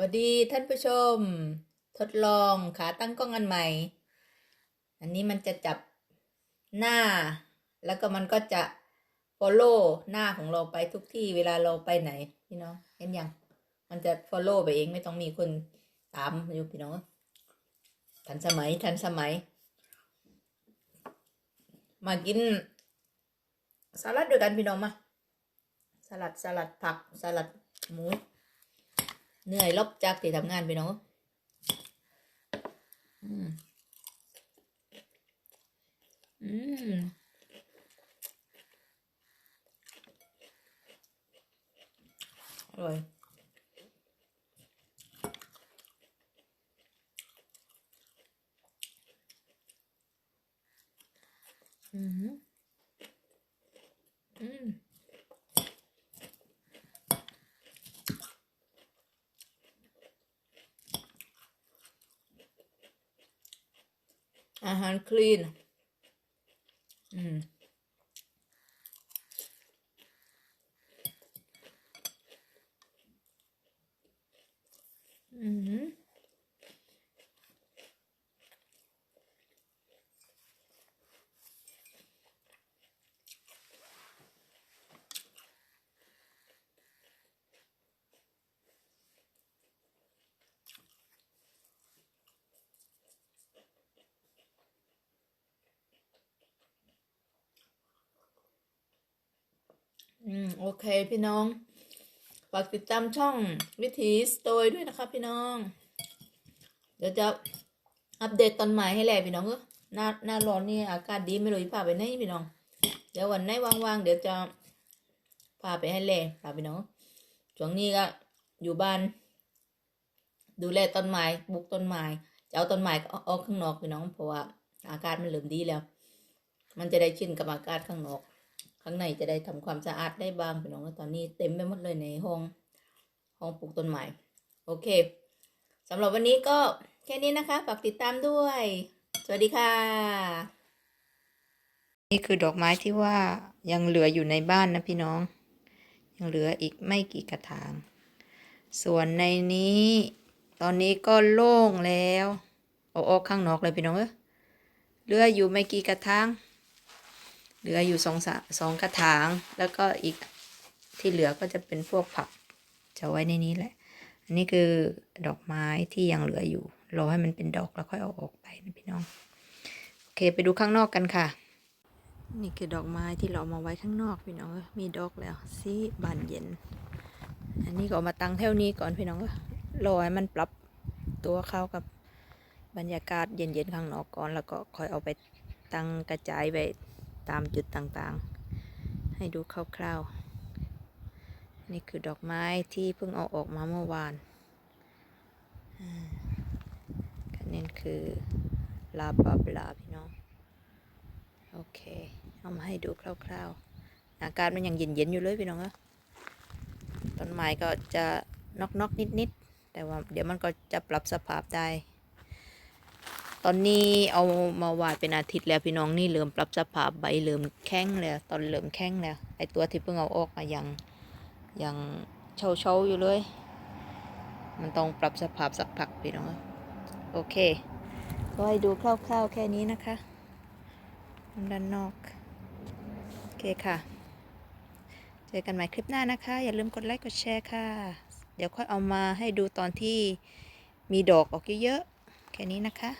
วัสดีท่านผู้ชม ทดลองขาตั้งกล้องอันใหม่ อันนี้มันจะจับหน้า แล้วก็มันก็จะ follow หน้าของเราไปทุกที่เวลาเราไปไหน พี่น้องเห็นยัง มันจะ follow ไปเองไม่ต้องมีคนตามอยู่พี่น้อง ทันสมัยทันสมัย มากินสลัดด้วยกันพี่น้องมาสลัดสลัดผักสลัดหมู เหนื่อยลบจากที่ทำงานไปเนาะอืม อืมอร่อยอืมอืม อาหารคลีน อืมอืม อืม โอเคพี่น้อง ฝากติดตามช่องวิถีสโตยด้วยนะคะพี่น้อง เดี๋ยวจะอัปเดตตอนใหม่ให้แหละพี่น้องเออหน้าหน้าร้อนนี่อากาศดีไม่รู้จะพาไปไหนพี่น้อง เดี๋ยววันไหนว่างๆเดี๋ยวจะพาไปให้แหล่พาพี่น้องช่วงนี้ก็อยู่บ้าน ดูแลต้นไม้ปลูกต้นไม้จะเอาต้นไม้ก็ออกข้างนอกพี่น้องเพราะว่าอากาศมันเริ่มดีแล้ว มันจะได้ชินกับอากาศข้างนอก ข้างในจะได้ทำความสะอาดได้บ้างพี่น้องตอนนี้เต็มไปหมดเลยในห้องห้องปลูกต้นไม้โอเคสำหรับวันนี้ก็แค่นี้นะคะ ฝากติดตามด้วย สวัสดีค่ะ นี่คือดอกไม้ที่ว่ายังเหลืออยู่ในบ้านนะพี่น้อง ยังเหลืออีกไม่กี่กระถาง ส่วนในนี้ ตอนนี้ก็โล่งแล้วเอาออกข้างนอกเลยพี่น้องเอ้ยเหลืออยู่ไม่กี่กระถาง เหลืออยู่สองสสองกระถาง แล้วก็อีกที่เหลือก็จะเป็นพวกผักจะไว้ในนี้แหละ อันนี้คือดอกไม้ที่ยังเหลืออยู่ รอให้มันเป็นดอกแล้วค่อยเอาออกไปนะพี่น้อง โอเคไปดูข้างนอกกันค่ะ นี่คือดอกไม้ที่เรามาไว้ข้างนอกพี่น้อง มีดอกแล้วสีบานเย็น อันนี้ก็มาตั้งแถวนี้ก่อนพี่น้องรอให้มันปรับตัวเข้ากับบรรยากาศเย็นๆข้างนอกก่อน แล้วก็ค่อยเอาไปตั้งกระจายไป ตามจุดต่างๆ ให้ดูคร่าวๆ นี่คือดอกไม้ที่เพิ่งเอาออกมาเมื่อวานอ่าก็นี่คือลาบาบลาพี่น้อง โอเค เอามาให้ดูคร่าวๆ อากาศมันยังเย็นๆอยู่เลยพี่น้องอะต้นไม้ก็จะนอกๆนิดๆ แต่ว่าเดี๋ยวมันก็จะปรับสภาพได้ ตอนนี้เอามาวาดเป็นอาทิตย์แล้วพี่น้องนี่เริ่มปรับสภาพใบเริ่มแข็งแล้วตอนเริ่มแข็งแล้วไอตัวที่เพิ่งเอาออกมายังยังเชาเชาอยู่เลย มันต้องปรับสภาพสักพักพี่น้องโอเค ก็ให้ดูคร่าวๆแค่นี้นะคะด้านนอก โอเคค่ะ เจอกันใหม่คลิปหน้านะคะ อย่าลืมกดไลค์กดแชร์ค่ะ เดี๋ยวค่อยเอามาให้ดูตอนที่มีดอกออกเยอะๆแค่นี้นะคะ